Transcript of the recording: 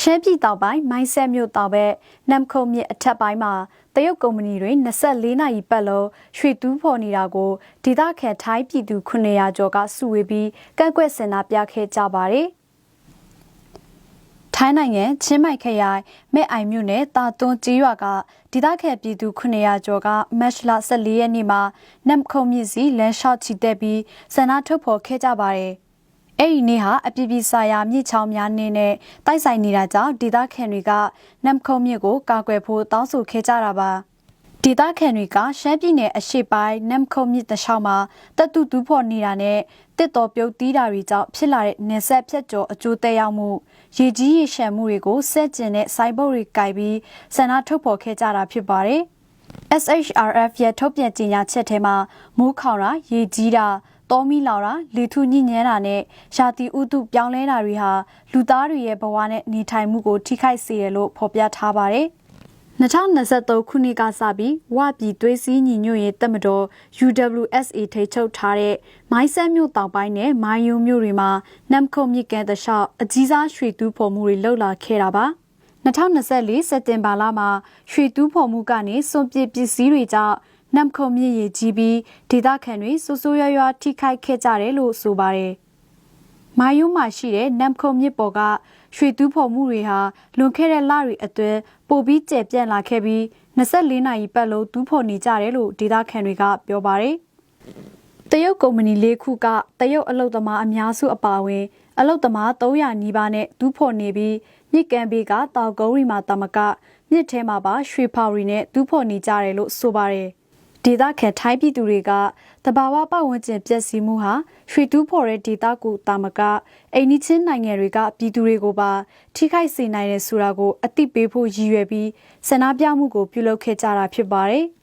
ရှမ်းပြည်တောင်ပိုင်းမိုင်းဆက်မြို့တောင်ဘက်နမ်ခုံမြစ်အထက်ပိုင်းမှာတရုတ်ကုမ္ပဏီတွေ24နာရီပတ်လုံးရွှေတူးဖော်နေတာကိုဒေသခံထိုင်းပြည်သူ900ကျော်ကစုဝေးပြီးကန့်ကွက်စင်နာပြခဲ့ကြပါတယ်။ထိုင်းနိုင်ငံချင်းမိုင်ခရိုင်မဲအိုင်မြို့နယ်တာတွန်းကြီးရွာကဒေသခံပြည်သူ900ကျော်ကမတ်လ14ရက်နေ့မှာနမ်ခုံမြစ်စီလမ်းလျှောက်ချီတက်ပြီးစန္ဒထုတ်ဖော်ခဲ့ကြပါတယ်။ အဲ့ဒီနေ့ဟာအပြည်ပြည်ဆိုင်ရာမြစ်ချောင်းများနေ့နဲ့တိုက်ဆိုင်နေတာကြောင့်ဒေသခံတွေကနမ်ခုံမြစ်ကိုကာကွယ်ဖို့တောင်းဆိုခဲ့ကြတာပါဒေသခံတွေကရှမ်းပြည်နယ်အရှေ့ပိုင်းနမ်ခုံမြစ်တလျှောက်မှာတက်တူတူဖို့နေတာနဲ့တစ်တော်ပြုတ်တီးတာတွေကြောင့်ဖြစ်လာတဲ့နေဆက်ဖြတ်ကျော်အကျိုးသက်ရောက်မှုရေကြီးရေရှမ်းမှုတွေကိုစက်ကျင်တဲ့စိုင်းပုတ်တွေကင်ပြီးဆန္ဒထုတ်ဖော်ခဲ့ကြတာဖြစ်ပါတယ် SHRF ရဲ့ထုတ်ပြန်ကြေညာချက်ထဲမှာမိုးခေါင်တာရေကြီးတာ တောမီလာတာလေထုညဉ့်ညမ်းတာနဲ့ရာသီဥတုပြောင်းလဲတာတွေဟာလူသားတွေရဲ့ဘဝနဲ့နေထိုင်မှုကိုထိခိုက်စေတယ်လို့ဖော်ပြထားပါတယ်။2023ခုနှစ်ကစပြီးဝပြည်သွေးစည်းညီညွတ်ရေးတပ်မတော် UWSA ထိချုပ်ထားတဲ့မိုင်းဆန်းမြို့တောင်ပိုင်းနဲ့မိုင်းယုံမြို့တွေမှာနမ်ခုံမြစ်ကဲတလျှောက်အကြီးစားရွှေတူးဖော်မှုတွေလှုပ်လာခဲ့တာပါ။2024စက်တင်ဘာလမှာရွှေတူးဖော်မှုကနေစွန့်ပစ်ပစ္စည်းတွေကြောင့် နမ်ခုံမြင့်ရည်ကြီးပြီးဒေသခံတွေစိုးစိုးရွားရွားထိခိုက်ခဲ့ကြတယ်လို့ဆိုပါတယ်။မာယုံမှာရှိတဲ့နမ်ခုံမြစ်ပေါ်ကရွှေတူးဖော်မှုတွေဟာလွန်ခဲ့တဲ့လတွေအတွင်းပိုပြီးကျယ်ပြန့်လာခဲ့ပြီး24နာရီပတ်လုံးတူးဖော်နေကြတယ်လို့ဒေသခံတွေကပြောပါတယ်။တရုတ်ကုမ္ပဏီလေးခုကတရုတ်အလုပ်သမားအများစုအပါအဝင် အလုပ်သမား300နီးပါးနဲ့တူးဖော်နေပြီးမြစ်ကန်ဘေးကတောက်ကုန်းရီမှာတမကမြစ်ထဲမှာပါရွှေဖော်ရီနဲ့တူးဖော်နေကြတယ်လို့ဆိုပါတယ် ဒေသခံထိုင်းပြည်သူတွေကတဘာဝပတ်ဝန်းကျင်ပျက်စီးမှုဟာရွှေတူးဖော်တဲ့ဒေသကိုတာမကအိမ်နီးချင်းနိုင်ငံတွေကပြည်သူတွေကိုပါထိခိုက်စေနိုင်တဲ့ဆိုတာကိုအသိပေးဖို့ရည်ရွယ်ပြီးဆန္ဒပြမှုကိုပြုလုပ်ခဲ့ကြတာဖြစ်ပါတယ်။